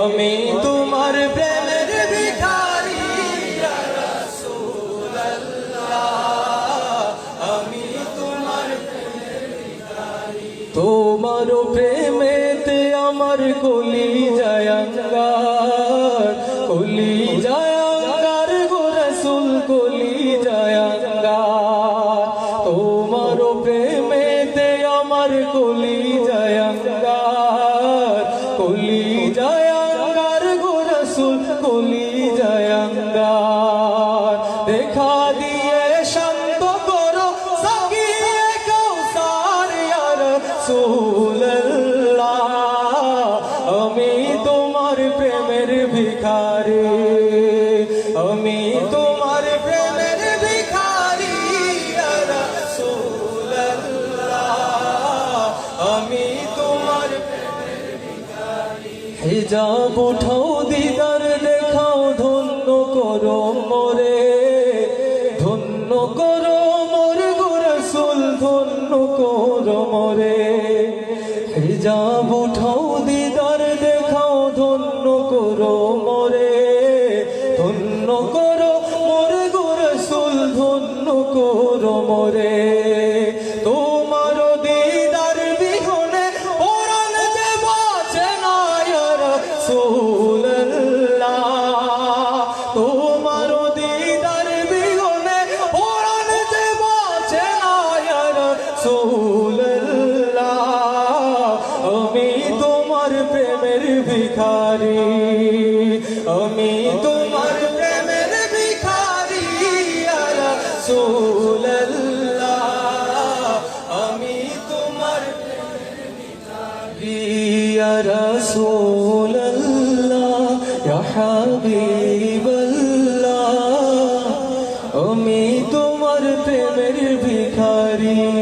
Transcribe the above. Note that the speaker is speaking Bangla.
আমি তোমার প্রেমের ভিখারি। আমি তোমার তোমার প্রেমেতে আমার কলি জয়াঙ্গার কলি জয়াঙ্গার গো রসুল, কলি জয়াঙ্গার তোমার প্রেমেতে আমার কলি জয়াঙ্গার কলি জয়াঙ্গার ভিখারি, আমি তোমার প্রেমের ভিখারি আমি তোমার হিজাব উঠাও, দিদার দেখাও, ধন্য করো মোরে। ধন্য করো মোর গোরসুল ধন্য করো মোরে। হিজাব উঠাও করো মোরে। তোমার দিদার বিহনে ওরান যে বাঁচে না তোমার দিদার বিহনে ওরান যে বাঁচে না আমি তোমার প্রেমের ভিখারি, আমি তোমার يا رسول الله يا حبيب الله أمي تمر پہ میرے بھکاری